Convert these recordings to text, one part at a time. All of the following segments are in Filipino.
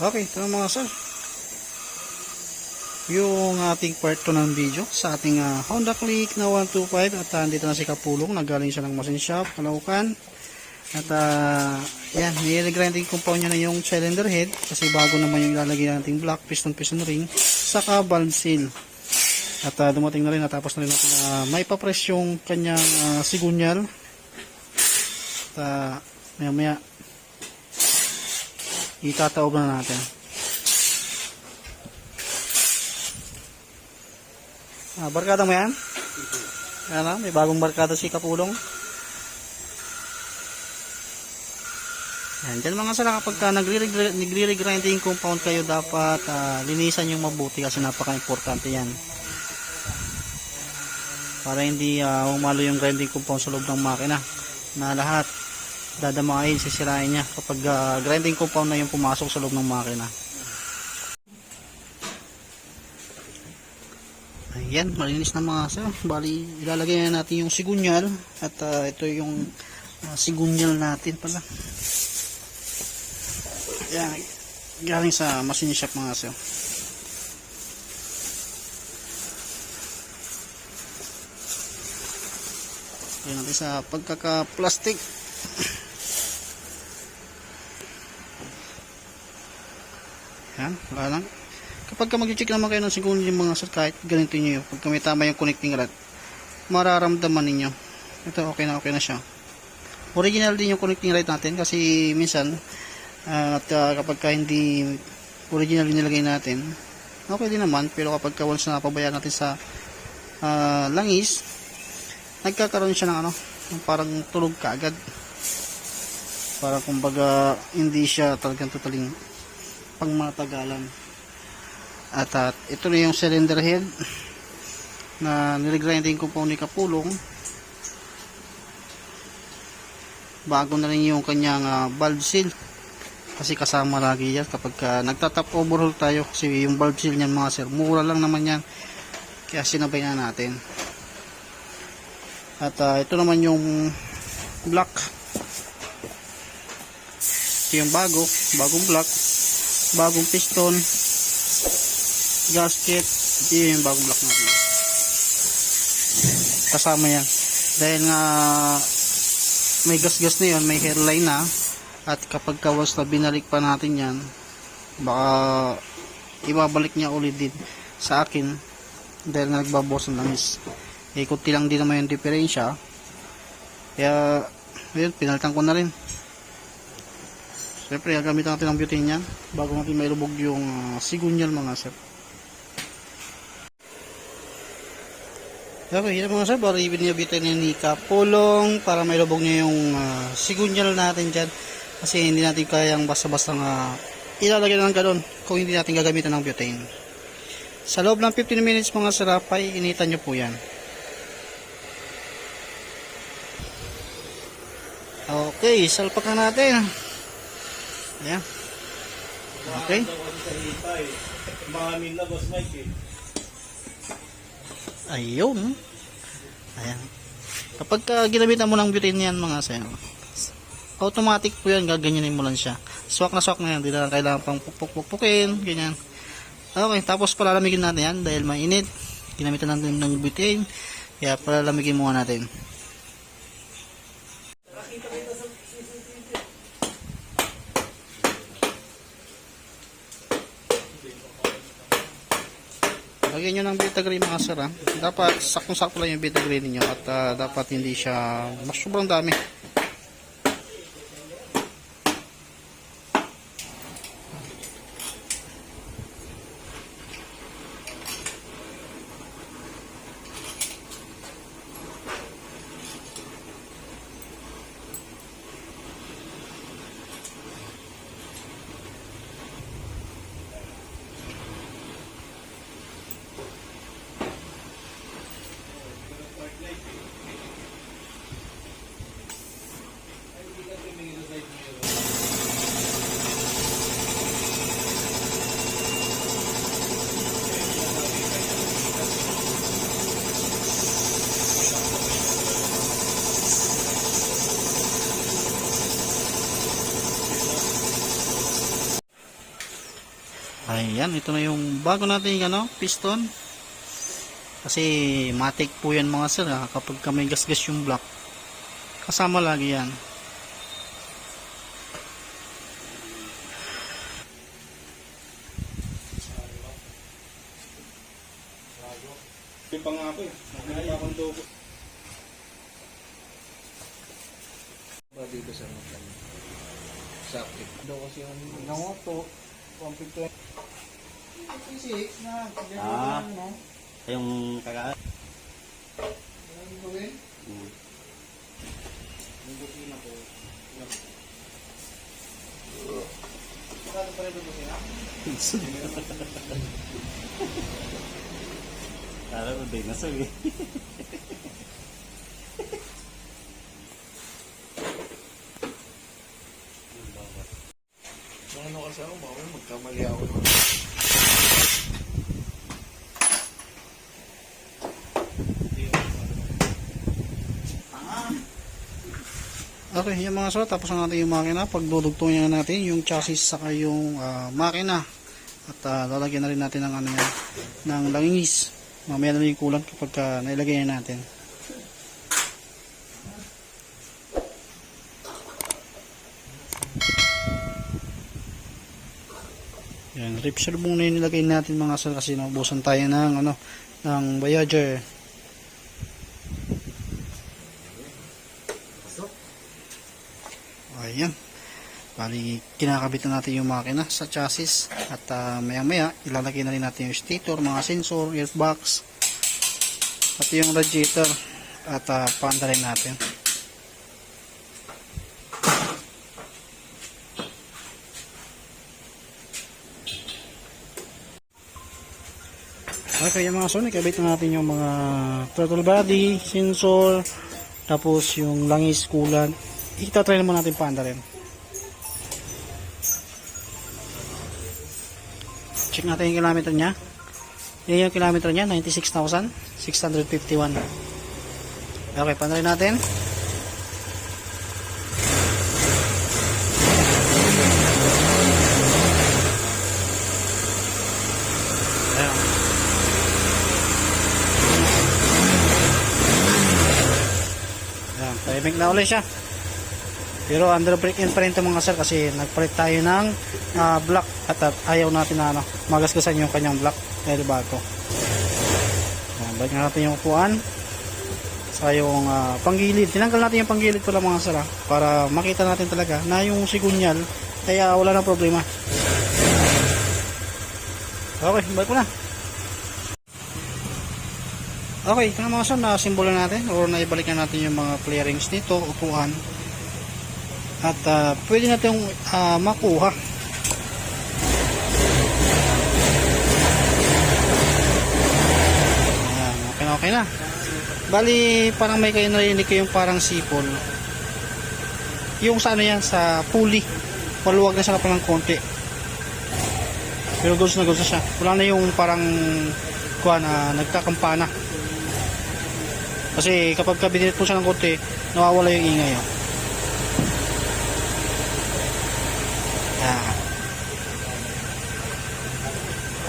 Okay, ito mga sir. Yung ating part 2 ng video sa ating ah, Honda Click na 125 at ah, dito na si Kapulong. Nagaling siya ng machine shop, Calaucan. At uh, yan, nire-grinding compound niya na yung cylinder head kasi bago naman yung ilalagay nating black piston piston ring saka valve seal. At ah, dumating na rin, natapos na rin natin uh, may papress yung kanyang ah, sigunyal. At uh, maya maya itataob na natin. Ah, barkada mo yan? Ano, may bagong barkada si Kapulong. Yan, dyan mga sala kapag ka nagre-regr- nagre-grinding compound kayo dapat ah, linisan yung mabuti kasi napaka-importante yan. Para hindi ah, umalo yung grinding compound sa loob ng makina na lahat dadamahin, sisirain niya kapag ah, grinding compound na yung pumasok sa loob ng makina. Ayan, malinis na mga sir. Bali, ilalagay na natin yung sigunyal at ah, ito yung ah, sigunyal natin pala. Yan, galing sa machine shop mga sir. Yan natin sa pagkaka-plastic. Yan, wala lang. Kapag ka mag-check naman kayo ng segundo yung mga sir, kahit ganito nyo yun, pagka may tama yung connecting rod, mararamdaman ninyo. Ito, okay na okay na siya. Original din yung connecting rod natin kasi minsan, ah, at ah, kapag ka hindi original yung nilagay natin, okay din naman, pero kapag ka once na napabayaan natin sa ah, langis, nagkakaroon siya ng ano, parang tulog ka agad. Para kumbaga hindi siya talagang totaling pangmatagalan. At at ito na yung cylinder head na niregrinding ko po ni Kapulong. Bago na rin yung kanyang ah, valve seal. Kasi kasama lagi yan kapag ka nagtatap overhaul tayo kasi yung valve seal niyan mga sir, mura lang naman yan. Kaya sinabay na natin. At ah, ito naman yung black. Ito yung bago, bagong black, bagong piston, gasket, ito yung bagong black natin. Kasama yan. Dahil nga may gas-gas na yun, may hairline na, at kapag kawas na binalik pa natin yan, baka ibabalik niya ulit din sa akin dahil nga nagbabawas ng langis. Eh, lang din naman yung diferensya. Kaya, ayun, pinalitan ko na rin. Siyempre, gagamitan natin ang butane niyan bago natin mailubog yung uh, sigunyal mga sir. Okay, yun mga sir, bari butane ni Kapulong para mailubog niya yung uh, sigunyal natin dyan. Kasi hindi natin kayang basta-basta nga ilalagay ng ganun kung hindi natin gagamitan ng butane. Sa loob ng 15 minutes mga sarapay, initan nyo po yan. Okay, salpak na natin. Ayan. Okay. Ayun. Ayan. Kapag ka ginamitan mo ng butane yan mga sayo, automatic po yan, gaganyanin mo lang siya. Swak na swak na yan, hindi na lang kailangan pang pupuk-pupukin, ganyan. Okay, tapos palalamigin natin yan dahil mainit. Ginamitan natin ng butane, kaya palalamigin muna natin. Lagyan nyo ng Betagray mga sir ha. Dapat sakong-sakto lang yung Betagray ninyo at ah, dapat hindi siya mas sobrang dami. Ayan, ito na yung bago natin ano, piston. Kasi matik po yan mga sir ha, kapag ka may gasgas yung block. Kasama lagi yan. Yung pang ako eh. Pa akong dugo. ba dito sa mga sa active. Daw kasi yung nangoto, 150. 56 na. Ah. Yung kagaan. gawin? Yung busina ko. Magkano pa rin ito sila? Kala ko dinosaur eh. Ano kasi ako, baka magkamali ako. Okay, yung mga sir, tapos na natin yung makina. Pagdudugtongin na natin yung chassis saka yung ah, makina. At ah, lalagyan na rin natin ng, ano, ng langis. Mamaya na rin kulang kapag ah, nailagay na natin. Yan, rip shell muna yung nilagay natin mga sir kasi naubusan tayo ng ano ng Voyager. Ayan. Bali, kinakabit na natin yung makina sa chassis at maya maya ilalagay na rin natin yung stator, mga sensor, gearbox pati yung radiator at uh, paanda natin. Okay, mga sonic, kabit na natin yung mga throttle body, sensor, tapos yung langis, coolant. Itatry naman natin paanda rin. Check natin yung kilometer niya. Yan yung kilometer niya, 96,651. Okay, paanda rin natin. Timing na ulit siya. Pero under brake in pa rin mga sir kasi nagpalit tayo ng ah, block at, at ayaw natin na ano, magasgasan yung kanyang block dahil bago. Ayan, balik na natin yung upuan. Sa yung ah, panggilid. Tinanggal natin yung panggilid pala mga sir ah, para makita natin talaga na yung sigunyal kaya wala na problema. Okay, balik na. Okay, ito na mga na-symbol na natin or naibalik na natin yung mga clearings nito, upuan. At ah, pwede natin ah, makuha. Ayan, okay na, okay na. Bali, parang may kayo narinig ko yung parang sipol. Yung sa ano yan, sa pulley. Maluwag na siya pa ng konti. Pero gusto na gusto siya. Wala na yung parang kuha na nagkakampana. Kasi kapag kabinit po siya ng konti, nawawala yung ingay. Oh. Yan.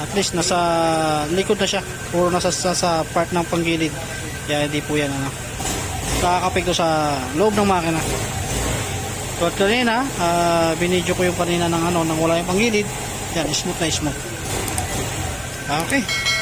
At least nasa likod na siya or nasa sa, sa part ng panggilid. Kaya hindi po yan ano. Nakakapigto sa loob ng makina. So at kanina, uh, binidyo ko yung kanina ng ano, nang wala yung panggilid. Yan, smooth na smooth. Okay.